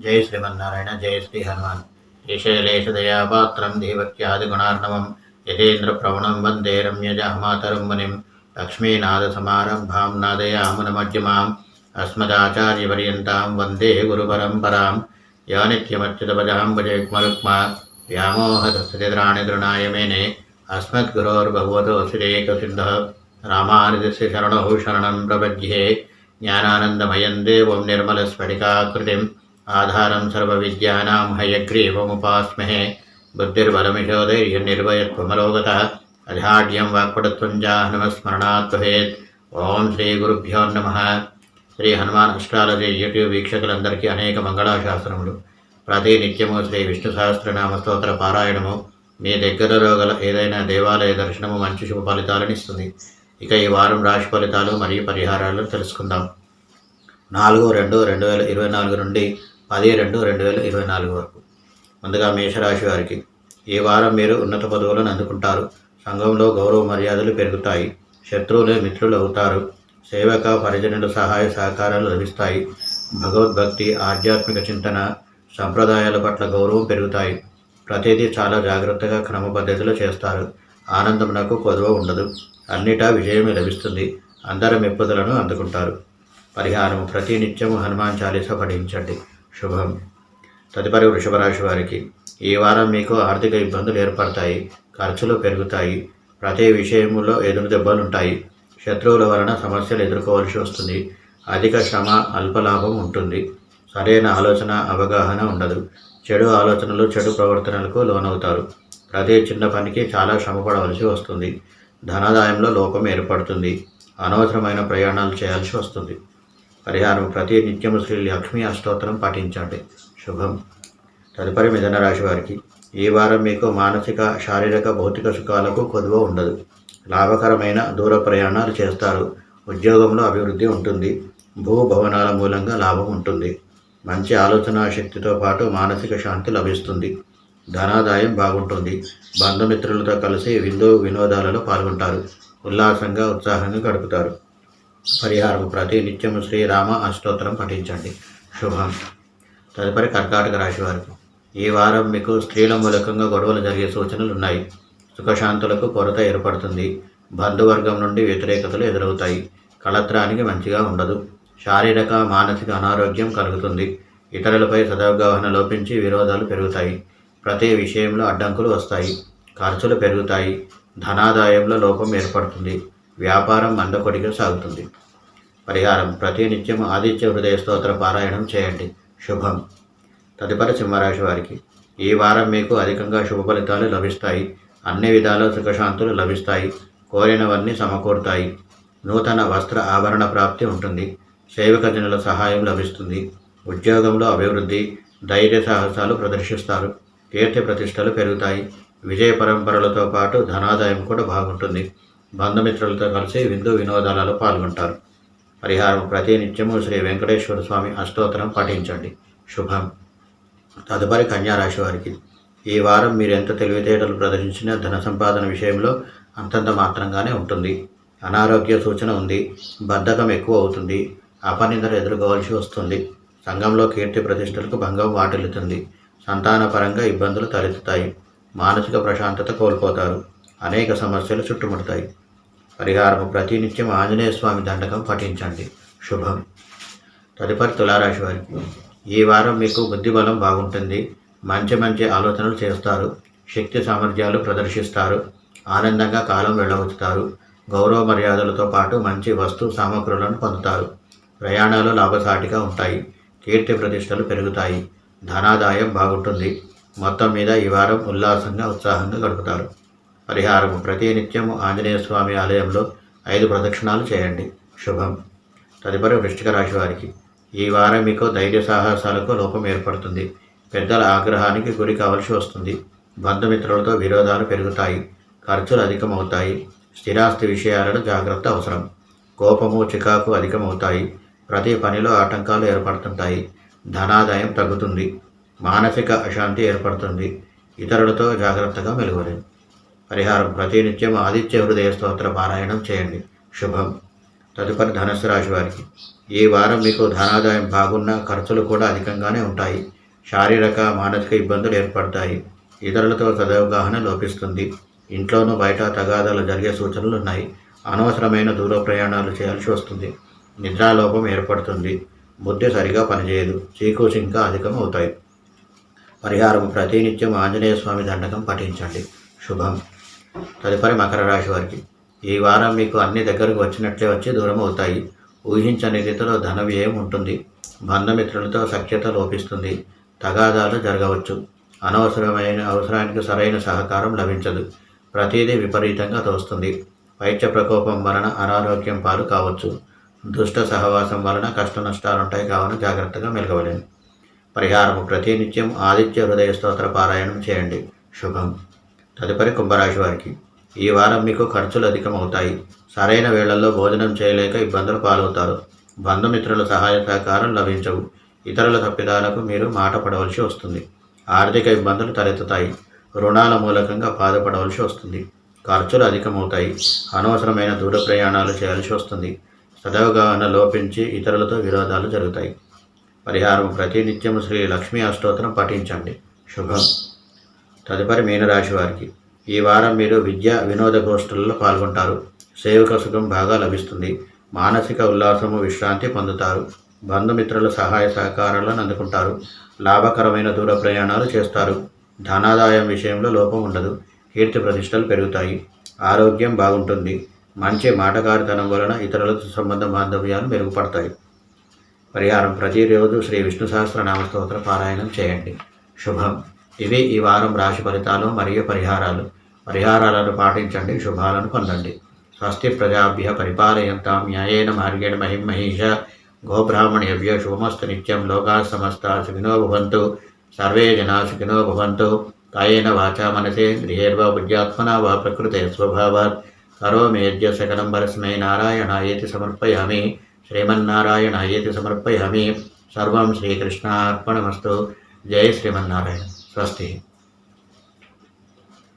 జయ శ్రీమన్నారాయణ జయ శ్రీ హనుమాన్. శ్రీశైలేశదయాపాత్రం దేవక్యాదిగుణార్ణవం యథేంద్రప్రవణం వందే రమ్యజామాతరం మునిం. లక్ష్మీనాథసమారంభాం నాదయామునమధ్యమాం అస్మదాచార్యపర్యంతాం వందే గురుపరంపరాం యా నిత్యమచ్యుతపదాం భజేక్మరుక్మా వ్యామోహదస్తిద్రాణి దృణాయ మేనే. అస్మద్గురోర్భగవతో శ్రీకసింధ రామానుజస్య శరణौ శరణం ప్రపద్యే. జ్ఞానానందమయం దేవం నిర్మలస్ఫటికాకృతిం. ఆధారం సర్వవిద్యానాం హయగ్రీవముపాస్మహే. బుద్ధిర్బలమిషోధైర్యనిర్భయత్వమలోగత అధాఢ్యం వాక్పటత్వం జాహ్నమస్మరణాత్ భవేత్ ఓం శ్రీ గురుభ్యో నమ. శ్రీ హనుమాన్ అష్టాలజీ యూట్యూబ్ వీక్షకులందరికీ అనేక మంగళాశాసనములు. ప్రతి నిత్యము శ్రీ విష్ణు సహస్రనామ స్తోత్ర పారాయణము. మీ దగ్గరలో గల ఏదైనా దేవాలయ దర్శనము మంచి శుభ ఫలితాలను ఇస్తుంది. ఇక ఈ వారం రాశి ఫలితాలు మరియు పరిహారాలను తెలుసుకుందాం. నాలుగు రెండు రెండు వేల ఇరవై నాలుగు నుండి పది రెండు రెండు వేల ఇరవై నాలుగు వరకు. ముందుగా మేషరాశి వారికి ఈ వారం మీరు ఉన్నత పదవులను అందుకుంటారు? సంఘంలో గౌరవ మర్యాదలు పెరుగుతాయి. శత్రువులు మిత్రులు అవుతారు. సేవక పరిజనుల సహాయ సహకారాలు లభిస్తాయి. భగవద్భక్తి ఆధ్యాత్మిక చింతన సంప్రదాయాల పట్ల గౌరవం పెరుగుతాయి. ప్రతిదీ చాలా జాగ్రత్తగా క్రమ పద్ధతిలో చేస్తారు. ఆనందమునకు కొదవ ఉండదు. అన్నిటా విజయమే లభిస్తుంది. అందరం మెప్పుదలను అందుకుంటారు. పరిహారం ప్రతి నిత్యము హనుమాన్ చాలీస పఠించండి. శుభం. తదుపరి వృషభరాశి వారికి ఈ వారం మీకు ఆర్థిక ఇబ్బందులు ఏర్పడతాయి ఖర్చులు పెరుగుతాయి ప్రతి విషయములో ఎదురు దెబ్బలుంటాయి. శత్రువుల వలన సమస్యలు ఎదుర్కోవాల్సి వస్తుంది. అధిక శ్రమ అల్ప లాభం ఉంటుంది. సరైన ఆలోచన అవగాహన ఉండదు. చెడు ఆలోచనలు చెడు ప్రవర్తనలకు లోనవుతారు. ప్రతి చిన్న పనికి చాలా శ్రమపడవలసి వస్తుంది. ధనాదాయంలో లోపం ఏర్పడుతుంది. అనవసరమైన ప్రయాణాలు చేయాల్సి వస్తుంది. పరిహారం ప్రతి నిత్యము శ్రీ లక్ష్మీ అష్టోత్తరం పాటించండి. శుభం. తదుపరి మిథున రాశి వారికి ఈ వారం మీకు మానసిక శారీరక భౌతిక సుఖాలకు కొదువ ఉండదు. లాభకరమైన దూర ప్రయాణాలు చేస్తారు. ఉద్యోగంలో అభివృద్ధి ఉంటుంది. భూ భవనాల మూలంగా లాభం ఉంటుంది. మంచి ఆలోచన శక్తితో పాటు మానసిక శాంతి లభిస్తుంది. ధనాదాయం బాగుంటుంది. బంధుమిత్రులతో కలిసి విందు వినోదాలలో పాల్గొంటారు. ఉల్లాసంగా ఉత్సాహంగా గడుపుతారు. పరిహారం ప్రతి నిత్యం శ్రీరామ అష్టోత్తరం పఠించండి. శుభం. తదుపరి కర్కాటక రాశి వారికి. ఈ వారం మీకు స్త్రీల మూలకంగా గొడవలు జరిగే సూచనలు ఉన్నాయి సుఖశాంతులకు కొరత ఏర్పడుతుంది. బంధువర్గం నుండి వ్యతిరేకతలు ఎదురవుతాయి. కళత్రానికి మంచిగా ఉండదు. శారీరక మానసిక అనారోగ్యం కలుగుతుంది. ఇతరులపై సదవగాహన లోపించి విరోధాలు పెరుగుతాయి. ప్రతి విషయంలో అడ్డంకులు వస్తాయి. ఖర్చులు పెరుగుతాయి. ధనాదాయంలో లోపం ఏర్పడుతుంది. వ్యాపారం మందకొడిగా సాగుతుంది. పరిహారం ప్రతి నిత్యం ఆదిత్య హృదయ స్తోత్ర పారాయణం చేయండి. శుభం. తదుపరి సింహరాశి వారికి ఈ వారం మీకు అధికంగా శుభ ఫలితాలు లభిస్తాయి. అన్ని విధాల సుఖశాంతులు లభిస్తాయి. కోరినవన్నీ సమకూరుతాయి. నూతన వస్త్ర ఆభరణ ప్రాప్తి ఉంటుంది. సేవక జనుల సహాయం లభిస్తుంది. ఉద్యోగంలో అభివృద్ధి ధైర్య సాహసాలు ప్రదర్శిస్తారు. కీర్తి ప్రతిష్టలు పెరుగుతాయి. విజయ పరంపరలతో పాటు ధనాదాయం కూడా బాగుంటుంది. బంధుమిత్రులతో కలిసి విందు వినోదాలలో పాల్గొంటారు. పరిహారం ప్రతి నిత్యము శ్రీ వెంకటేశ్వర స్వామి అష్టోత్తరం పాటించండి శుభం. తదుపరి కన్యారాశి వారికి. ఈ వారం మీరు ఎంత తెలివితేటలు ప్రదర్శించినా ధన సంపాదన విషయంలో అంతంత మాత్రంగానే ఉంటుంది. అనారోగ్య సూచన ఉంది. బద్ధకం ఎక్కువ అవుతుంది. అపనిందలు ఎదుర్కోవాల్సి వస్తుంది. సంఘంలో కీర్తి ప్రతిష్టలకు భంగం వాటిల్లుతుంది. సంతానపరంగా ఇబ్బందులు తలెత్తుతాయి. మానసిక ప్రశాంతత కోల్పోతారు. అనేక సమస్యలు చుట్టుముడతాయి. పరిహారము ప్రతినిత్యం ఆంజనేయ స్వామి దండకం పఠించండి. శుభం. తదుపరి తులారాశి వారికి ఈ వారం మీకు బుద్ధిబలం బాగుంటుంది. మంచి మంచి ఆలోచనలు చేస్తారు. శక్తి సామర్థ్యాలు ప్రదర్శిస్తారు. ఆనందంగా కాలం వెళ్ళవచ్చుతారు గౌరవ మర్యాదలతో పాటు మంచి వస్తు సామగ్రులను పొందుతారు. ప్రయాణాలు లాభసాటిగా ఉంటాయి. కీర్తి ప్రతిష్టలు పెరుగుతాయి. ధనాదాయం బాగుంటుంది. మొత్తం మీద ఈ వారం ఉల్లాసంగా ఉత్సాహంగా గడుపుతారు. పరిహారము. ప్రతి నిత్యము ఆంజనేయ స్వామి ఆలయంలో ఐదు ప్రదక్షిణాలు చేయండి. శుభం. తదుపరి వృష్టిక రాశి వారికి. ఈ వారం మీకు ధైర్య సాహసాలకు లోపం ఏర్పడుతుంది. పెద్దల ఆగ్రహానికి గురి కావలసి వస్తుంది. బంధుమిత్రులతో విరోధాలు పెరుగుతాయి. ఖర్చులు అధికమవుతాయి. స్థిరాస్తి విషయాలలో జాగ్రత్త అవసరం. కోపము చికాకు అధికమవుతాయి. ప్రతి పనిలో ఆటంకాలు ఏర్పడుతుంటాయి. ధనాదాయం తగ్గుతుంది. మానసిక అశాంతి ఏర్పడుతుంది. ఇతరులతో జాగ్రత్తగా మెలుగలేదు పరిహారం ప్రతినిత్యం ఆదిత్య హృదయ స్తోత్ర పారాయణం చేయండి. శుభం. తదుపరి ధనుసు రాశి వారికి. ఈ వారం మీకు ధనాదాయం బాగున్నా ఖర్చులు కూడా అధికంగానే ఉంటాయి. శారీరక మానసిక ఇబ్బందులు ఏర్పడతాయి. ఇతరులతో సదవగాహన లోపిస్తుంది. ఇంట్లోనూ బయట తగాదాలు జరిగే సూచనలు ఉన్నాయి. అనవసరమైన దూర ప్రయాణాలు చేయాల్సి వస్తుంది. నిద్రాలోపం ఏర్పడుతుంది. బుద్ధి సరిగా పనిచేయదు. చీకూసి ఇంకా అధికం అవుతాయి పరిహారం ప్రతినిత్యం ఆంజనేయ స్వామి దండకం పఠించండి. శుభం. తదుపరి మకర రాశి వారికి ఈ వారం మీకు అన్ని దగ్గరకు వచ్చినట్లే వచ్చి దూరం అవుతాయి. ఊహించని రీతిలో ధన వ్యయం ఉంటుంది. బంధమిత్రులతో సఖ్యత లోపిస్తుంది. తగాదాలు జరగవచ్చు. అనవసరమైన అవసరానికి సరైన సహకారం లభించదు. ప్రతిదీ విపరీతంగా తోస్తుంది. వైద్య ప్రకోపం వలన అనారోగ్యం పాలు కావచ్చు. దుష్ట సహవాసం వలన కష్ట నష్టాలుంటాయి కావున జాగ్రత్తగా మెలగవలేను. పరిహారము ప్రతినిత్యం ఆదిత్య హృదయ స్తోత్ర పారాయణం చేయండి. శుభం. తదుపరి కుంభరాశి వారికి ఈ వారం మీకు ఖర్చులు అధికమవుతాయి. సరైన వేళల్లో భోజనం చేయలేక ఇబ్బందులు పాలవుతారు. బంధుమిత్రుల సహాయ సహకారం లభించవు. ఇతరుల తప్పిదాలకు మీరు మాట పడవలసి వస్తుంది. ఆర్థిక ఇబ్బందులు తలెత్తుతాయి. రుణాల మూలకంగా బాధపడవలసి వస్తుంది. ఖర్చులు అధికమవుతాయి. అనవసరమైన దూర ప్రయాణాలు చేయాల్సి వస్తుంది. సదవగాహన లోపించి ఇతరులతో విరోధాలు జరుగుతాయి. పరిహారం ప్రతినిత్యం శ్రీ లక్ష్మీ అష్టోత్తరం పఠించండి. శుభం. తదుపరి మీనరాశి వారికి ఈ వారం మీరు విద్య వినోద గోష్ఠులలో పాల్గొంటారు. సేవక సుఖం బాగా లభిస్తుంది. మానసిక ఉల్లాసము విశ్రాంతి పొందుతారు. బంధుమిత్రుల సహాయ సహకారాలను అందుకుంటారు. లాభకరమైన దూర ప్రయాణాలు చేస్తారు. ధనాదాయం విషయంలో లోపం ఉండదు. కీర్తి ప్రతిష్టలు పెరుగుతాయి. ఆరోగ్యం బాగుంటుంది. మంచి మాటకారితనం వలన ఇతరులతో సంబంధ బాంధవ్యాలు మెరుగుపడతాయి. పరిహారం ప్రతిరోజు శ్రీ విష్ణు సహస్రనామ స్తోత్ర పారాయణం చేయండి. శుభం. ఇవి ఈ వారం రాశి ఫలితాలు మరియు పరిహారాలు. పరిహారాలను పాటించండి శుభాలను పొందండి. స్వస్తి ప్రజాభ్య పరిపాలయంతాం న్యాయేన మార్గేణ మహిం మహిష గోబ్రాహ్మణ్యభ్య శుభమస్తు నిత్యం లోకా సమస్త సుఖినో భవంతు సర్వే జనా సుఖినో భవంతు. కాయేన వాచా మనసే గృహేర్వా బుద్ధ్యాత్మనా వా ప్రకృతే స్వభావాత్. కరోమేద్య సకలం పరస్మై నారాయణాయేతి సమర్పయామి శ్రీమన్నారాయణాయేతి సమర్పయామి. సర్వం శ్రీకృష్ణార్పణమస్తు. జై శ్రీమన్నారాయణ. స్వస్తి